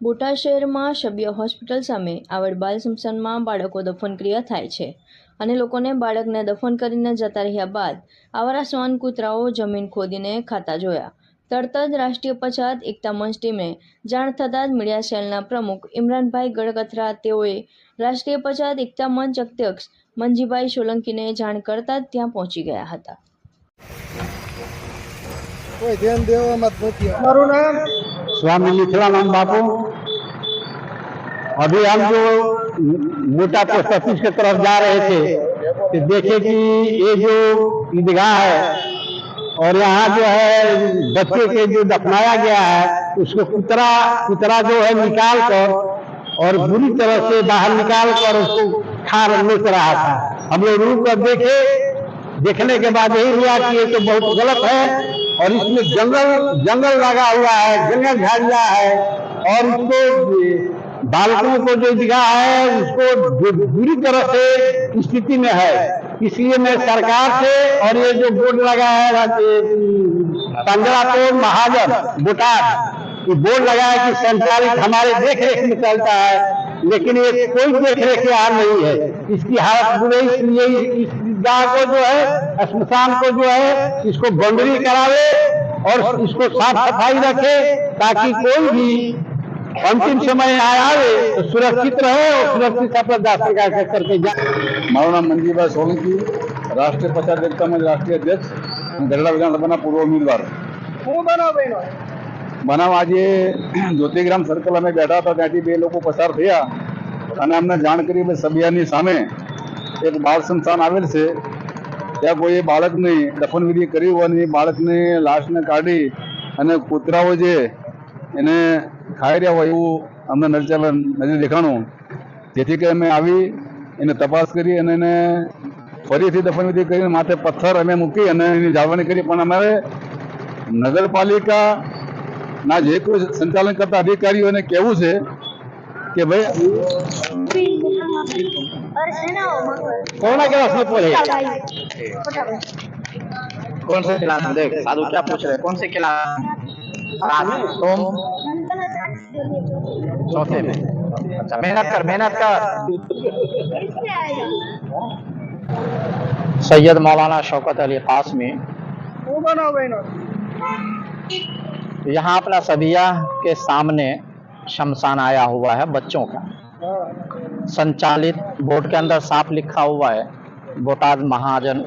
બોટાદ શહેરમાં શબ્ય હોસ્પિટલ સામે આવડ બાલ સ્મશાનમાં બાળકો દફન ક્રિયા થાય છે અને લોકોને બાળકને દફન કરીને જતા રહ્યા બાદ આવારા શ્વાન કૂતરાઓ જમીન ખોદીને ખાતા જોયા. તરત જ રાષ્ટ્રીય પછાત એકતા મંચ ટીમે જાણ થતાં જ મીડિયા સેલના પ્રમુખ ઇમરાનભાઈ ગળકથરા તેઓએ રાષ્ટ્રીય પછાત એકતા મંચ અધ્યક્ષ મંજીભાઈ સોલંકીને જાણ કરતા ત્યાં પહોંચી ગયા હતા. મારું નામ સ્વામી મિથિલાનંદ બાપુ. अभी हम जो मोटा पोस्ट ऑफ़िस की तरफ़ जा रहे थे तो देखे कि ये जो ईदगाह है, और यहाँ जो है बच्चे के जो दफनाया गया है, उसको कुतरा कुतरा जो है निकाल कर और बुरी तरह से बाहर निकाल कर उसको खा लेकर रहा था। हम लोग रुक कर देखे, देखने के बाद यही हुआ कि ये तो बहुत गलत है, और इसमें जंगल जंगल लगा हुआ है, जंगल झाड़िया है, और इसको बालकों को जो दिखा है, उसको बुरी तरह से स्थिति में है। इसलिए मैं सरकार से और ये जो बोर्ड लगा है पंद्रह महाजन बोटाद ये बोर्ड लगा है कि संचालित हमारे देख रेख में चलता है, लेकिन ये कोई देख रेख यहाँ नहीं है। इसकी हालत बुरी, इसलिए इस गाँव को जो है श्मशान को जो है, इसको बंदरी करावे और इसको साफ़ सफ़ाई रखे ताकि कोई भी અંતિમ સમય આ આવે તો સુરક્ષિત રહો સુરક્ષિત આપણા દાખલા ખેતર થઈ જાય. મારું નામ મંજીભાઈ સોલંકી રાષ્ટ્રીય પચાસ એકતામાં રાષ્ટ્રીય અધ્યક્ષ ગઢડા વિધાનસભાના પૂર્વ ઉમેદવાર. બનાવ આજે જ્યોતિગ્રામ સર્કલ અમે બેઠા હતા ત્યાંથી બે લોકો પસાર થયા અને અમને જાણ કરી કે સભ્યાની સામે એક બાળ સંસ્થાન આવેલ છે. ત્યાં કોઈએ બાળકની દફનવિધિ કરી હોવાની બાળકને લાશને કાઢી અને કૂતરાઓ જે એને ખાઈ રહ્યા હોય એવું અમને નરચાલન નજરે દેખાણું. જેથી કે અમે આવી, એને તપાસ કરી અને એને ફરીથી દફનવિધિ કરીને માથે પથ્થર અમે મૂકી અને એની જાળવણી કરી. પણ અમારે નગરપાલિકાના જે કોઈ સંચાલન કરતા અધિકારીઓને કહેવું છે કે ભાઈ કોના કેવા કોણ સે કોણ સે तुम? चौथे में। अच्छा मेहनत कर मेहनत कर। सैयद मौलाना शौकत अली पास में यहाँ अपना सदिया के सामने शमशान आया हुआ है बच्चों का। संचालित बोर्ड के अंदर साफ़ लिखा हुआ है बोटाद महाजन।